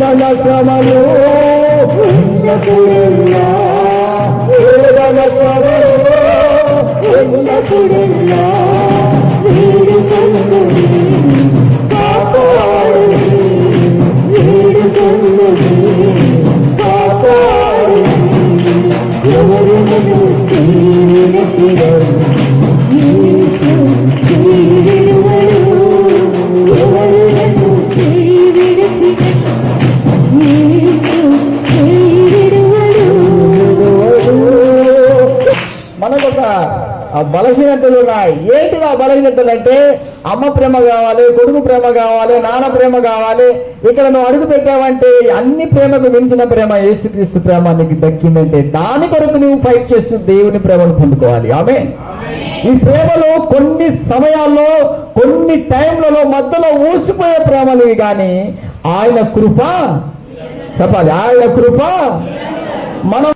మన శ్రమలు ఉన్నప్పుడెల్లా, వేదన శ్రమలు ఉన్నప్పుడెల్లా, వేడుకొందుని, కాపాడుని, వేడుకొందుని, కాపాడుని. మనకు ఒక బలహీనతలు ఉన్నాయి. ఏంటి ఆ బలహీనతలు అంటే అమ్మ ప్రేమ కావాలి కొడుకు ప్రేమ కావాలి నాన్న ప్రేమ కావాలి. ఇక్కడ నువ్వు అడుగు పెట్టావంటే అన్ని ప్రేమకు మించిన ప్రేమ యేసుక్రీస్తు ప్రేమ నీకు దక్కిందంటే దాని కొరకు నువ్వు ఫైట్ చేస్తూ దేవుని ప్రేమను పొందుకోవాలి. ఆమె ఈ ప్రేమలో కొన్ని సమయాల్లో కొన్ని టైంలలో మధ్యలో ఊసిపోయే ప్రేమలు కానీ ఆయన కృప చెప్పాలి. ఆయన కృప మనం